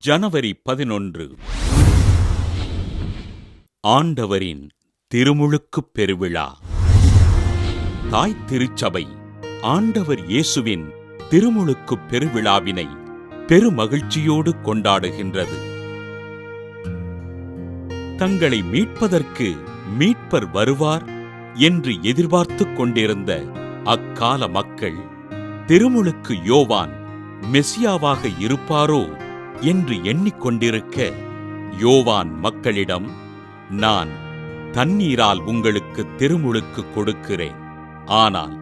ஜனவரி பதினொன்று. ஆண்டவரின் திருமுழுக்குப் பெருவிழா. தாய் திருச்சபை ஆண்டவர் இயேசுவின் திருமுழுக்கு பெருவிழாவினை பெருமகிழ்ச்சியோடு கொண்டாடுகின்றது. தங்களை மீட்பதற்கு மீட்பர் வருவார் என்று எதிர்பார்த்துக் கொண்டிருந்த அக்கால மக்கள் திருமுழுக்கு யோவான் மெசியாவாக இருப்பாரோ என்று எண்ணிக்கொண்டிருக்க யோவான் மக்களிடம் நான் தண்ணீரால் உங்களுக்கு திருமுழுக்கு கொடுக்கிறேன். ஆனால்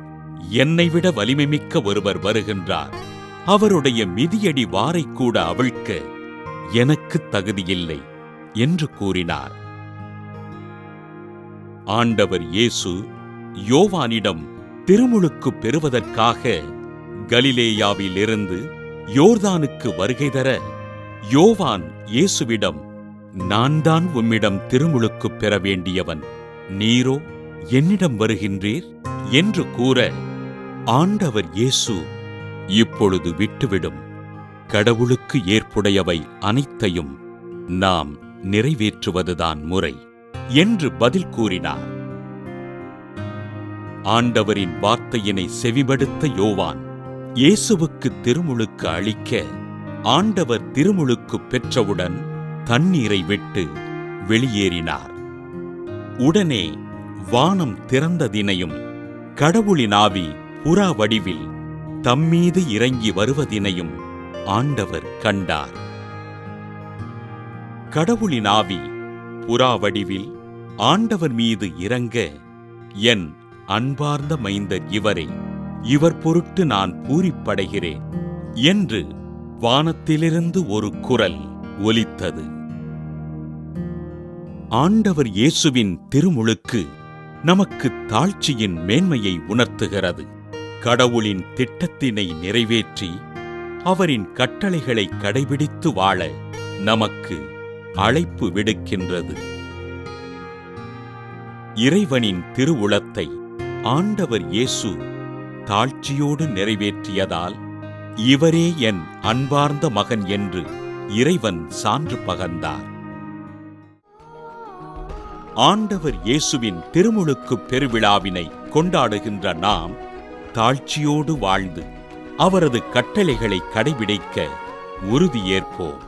என்னை விட வலிமைமிக்க ஒருவர் வருகின்றார். அவருடைய மிதியடி வாரை கூட அவிழ்க்க எனக்கு தகுதியில்லை என்று கூறினார். ஆண்டவர் இயேசு யோவானிடம் திருமுழுக்கு பெறுவதற்காக கலிலேயாவிலிருந்து யோர்தானுக்கு வருகை தர யோவான் இயேசுவிடம் நான் தான் உம்மிடம் திருமுழுக்குப் பெற வேண்டியவன் நீரோ என்னிடம் வருகின்றீர்? என்று கூற ஆண்டவர் இயேசு இப்பொழுது விட்டுவிடும். கடவுளுக்கு ஏற்புடையவை அனைத்தையும் நாம் நிறைவேற்றுவதுதான் முறை என்று பதில் கூறினார். ஆண்டவரின் வார்த்தையினை செவிபடுத்த யோவான் இயேசுவுக்கு திருமுழுக்கு அளிக்க ஆண்டவர் திருமுழுக்கு பெற்றவுடன் தண்ணீரை விட்டு வெளியேறினார். உடனே வானம் திறந்ததினையும் கடவுளின் ஆவி புறா வடிவில் தம்மீது இறங்கி வருவதினையும் ஆண்டவர் கண்டார். கடவுளின் ஆவி புறா வடிவில் ஆண்டவர் மீது இறங்க என் அன்பார்ந்த மைந்தர் இவரே இவர் பொருட்டு நான் பூரிப்படைகிறேன் என்று வானத்திலிருந்து ஒரு குரல் ஒலித்தது. ஆண்டவர் இயேசுவின் திருமுழுக்கு நமக்கு தாழ்ச்சியின் மேன்மையை உணர்த்துகிறது. கடவுளின் திட்டத்தினை நிறைவேற்றி அவரின் கட்டளைகளை கடைபிடித்து வாழ நமக்கு அழைப்பு விடுக்கின்றது. இறைவனின் திருவுளத்தை ஆண்டவர் இயேசு தாழ்ச்சியோடு நிறைவேற்றியதால் இவரே என் அன்பார்ந்த மகன் என்று இறைவன் சான்று பகர்ந்தார். ஆண்டவர் இயேசுவின் திருமுழுக்குப் பெருவிழாவினை கொண்டாடுகின்ற நாம் தாழ்ச்சியோடு வாழ்ந்து அவரது கட்டளைகளை கடைபிடிக்க உறுதியேற்போம்.